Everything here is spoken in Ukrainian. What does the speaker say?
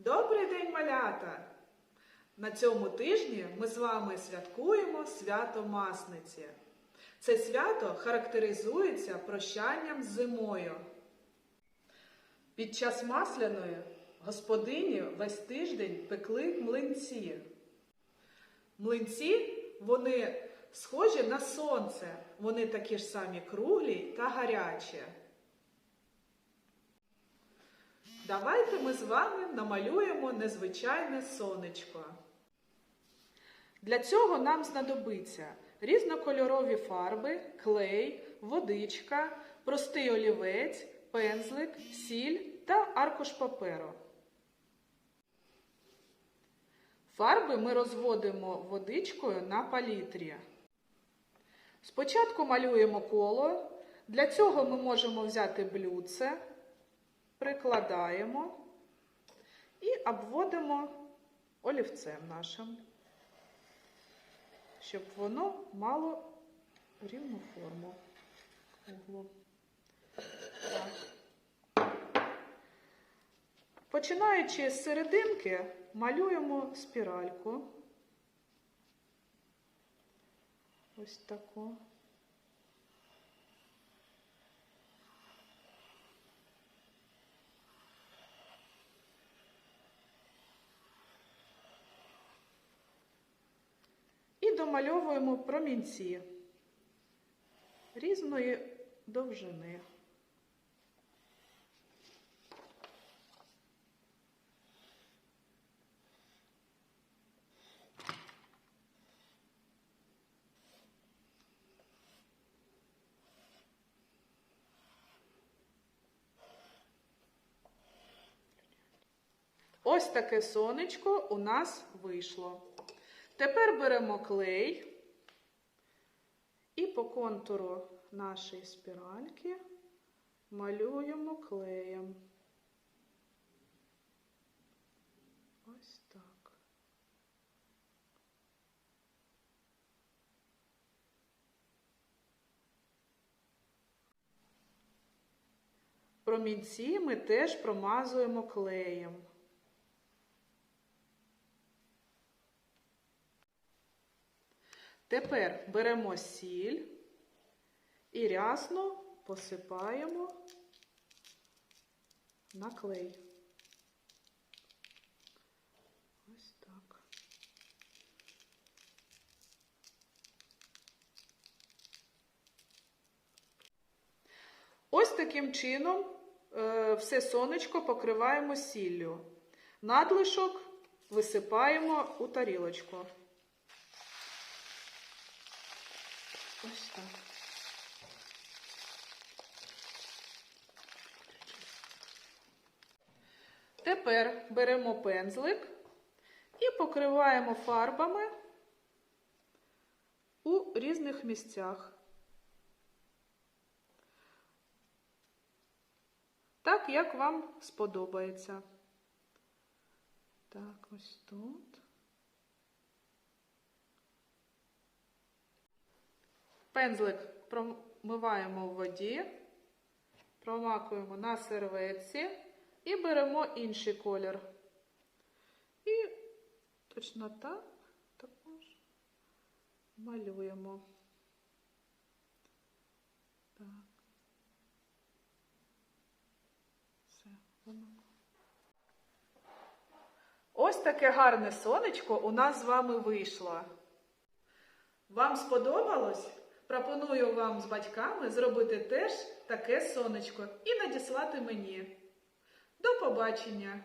Добрий день, малята! На цьому тижні ми з вами святкуємо свято Масниці. Це свято характеризується прощанням зимою. Під час масляної господині весь тиждень пекли млинці. Млинці вони схожі на сонце, вони такі ж самі круглі та гарячі. Давайте ми з вами намалюємо незвичайне сонечко. Для цього нам знадобиться різнокольорові фарби, клей, водичка, простий олівець, пензлик, сіль та аркуш паперу. Фарби ми розводимо водичкою на палітрі. Спочатку малюємо коло. Для цього ми можемо взяти блюдце, прикладаємо і обводимо олівцем нашим, щоб воно мало рівну форму. круглу. Починаючи з серединки, малюємо спіральку. Ось таку. Домальовуємо промінці різної довжини. Ось таке сонечко у нас вийшло. Тепер беремо клей і по контуру нашої спіральки малюємо клеєм. Ось так. Промінці ми теж промазуємо клеєм. Тепер беремо сіль і рясно посипаємо на клей. Ось так. Ось таким чином е, все сонечко покриваємо сіллю. Надлишок висипаємо у тарілочку. Ось так. Тепер беремо пензлик і покриваємо фарбами у різних місцях. Так, як вам сподобається. Так, ось тут. Пензлик промиваємо в воді, промакуємо на серветці і беремо інший колір. І точно так також малюємо. Так. Все, воно. Ось таке гарне сонечко у нас з вами вийшло. Вам сподобалось? Пропоную вам з батьками зробити теж таке сонечко і надіслати мені. До побачення!